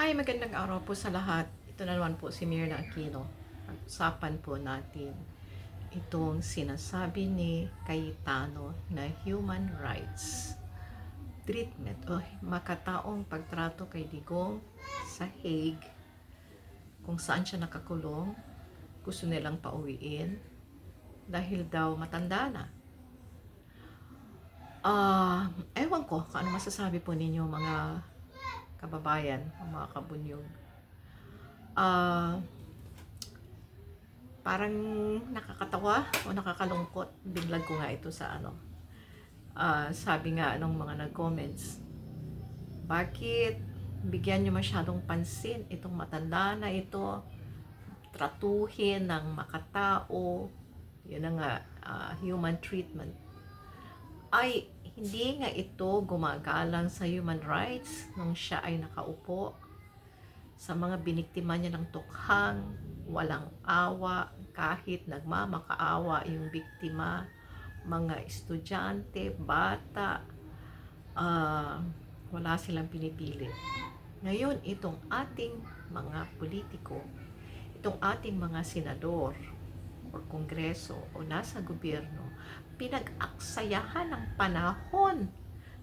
Ay, magandang araw po sa lahat. Ito na naman po si Mirna Aquino. Pag-usapan po natin itong sinasabi ni Cayetano na human rights treatment o makataong pagtrato kay Digong sa Hague kung saan siya nakakulong gusto nilang pauwiin dahil daw matanda na. Ah, ewan ko kung ano masasabi po ninyo mga kababayan, o mga kabunyog. Ah, parang nakakatawa o nakakalungkot. Biglag ko nga ito sa ano. Ah, sabi nga nung mga nag-comments, bakit bigyan nyo masyadong pansin itong matanda na ito, tratuhin ng makatao, yun na nga, ah, human treatment. Ay, hindi nga ito gumagalang sa human rights nung siya ay nakaupo sa mga biniktima niya ng tukhang, walang awa, kahit nagmamakaawa yung biktima, mga estudyante, bata, ah, wala silang pinipili. Ngayon, itong ating mga politiko, itong ating mga senador o kongreso o nasa gobyerno, pinag-aksayahan ng panahon,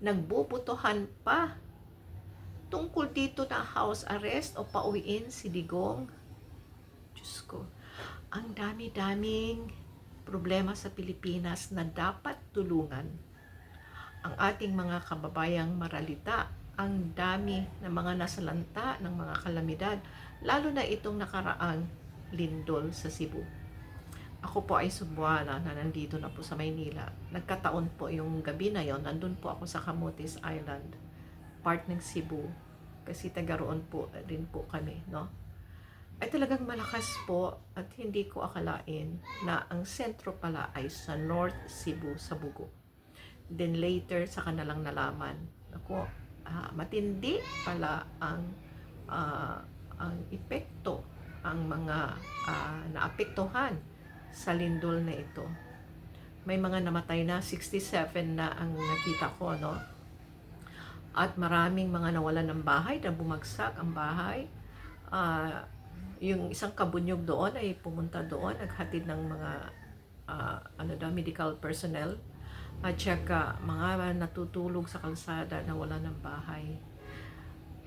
nagbubutuhan pa tungkol dito na house arrest o pauwiin si Digong. Diyos ko, ang dami-daming problema sa Pilipinas na dapat tulungan ang ating mga kababayang maralita. Ang dami ng mga nasalanta ng mga kalamidad, lalo na itong nakaraang lindol sa Cebu. Ako po ay Cebuana na nandito na po sa Maynila. Nagkataon po yung gabi na yon, nandun po ako sa Camotes Island, part ng Cebu. Kasi taga roon po rin po kami, no? Ay talagang malakas po at hindi ko akalain na ang sentro pala ay sa North Cebu, sa Bugo. Then later, sa kanalang nalaman, ako, ah, matindi pala ang ah, ang epekto, ang mga ah, naapektuhan sa lindol na ito. May mga namatay na, 67 na ang nakita ko, no? At maraming mga nawalan ng bahay, na bumagsak ang bahay. Ah, yung isang kabunyog doon ay pumunta doon, naghatid ng mga ah, ano daw, medical personnel at saka mga natutulog sa kalsada na wala ng bahay.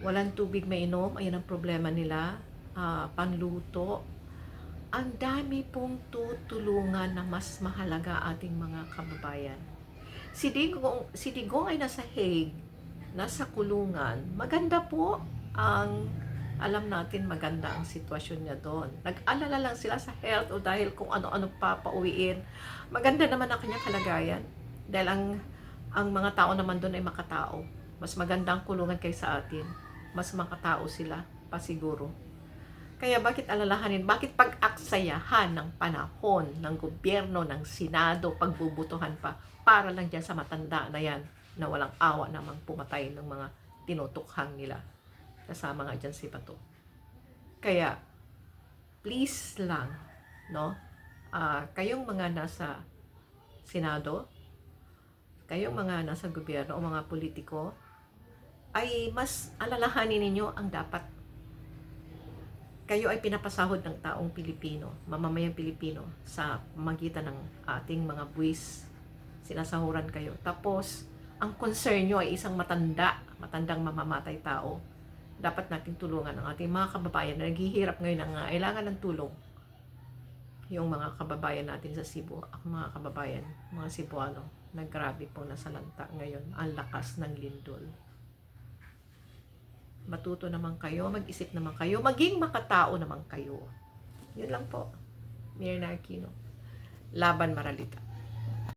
Walang tubig mainom, ayan ang problema nila. Ah, panluto, ang dami pong tutulungan na mas mahalaga ating mga kababayan. Si Digong, si Digong ay nasa Hague, nasa kulungan. Maganda po ang alam natin maganda ang sitwasyon niya doon. Nag-alala lang sila sa health o dahil kung ano-ano pa pauwiin. Maganda naman ang kanyang kalagayan. Dahil ang, ang mga tao naman doon ay makatao. Mas maganda ang kulungan kaysa atin. Mas makatao sila, pasiguro. Kaya bakit alalahanin, bakit pag-aksayahan ng panahon ng gobyerno, ng Senado, pagbubutuhan pa, para lang dyan sa matanda na yan, na walang awa namang pumatay ng mga tinutukhang nila. Kasama nga dyan si Bato. Kaya, please lang, no? Ah, kayong mga nasa Senado, kayong mga nasa gobyerno o mga politiko, ay mas alalahanin ninyo ang dapat kayo ay pinapasahod ng taong Pilipino, mamamayang Pilipino sa magitan ng ating mga buwis. Sinasahuran kayo. Tapos, ang concern nyo ay isang matanda, matandang mamamatay tao. Dapat nating tulungan ang ating mga kababayan na naghihirap ngayon ng kailangan ng tulong. Yung mga kababayan natin sa Cebu, ang mga kababayan, mga Cebuano, na grabe po nasalanta ngayon. Ang lakas ng lindol matuto naman kayo, mag-isip naman kayo, maging makatao naman kayo. Yun lang po. Mirna Aquino. Laban Maralita.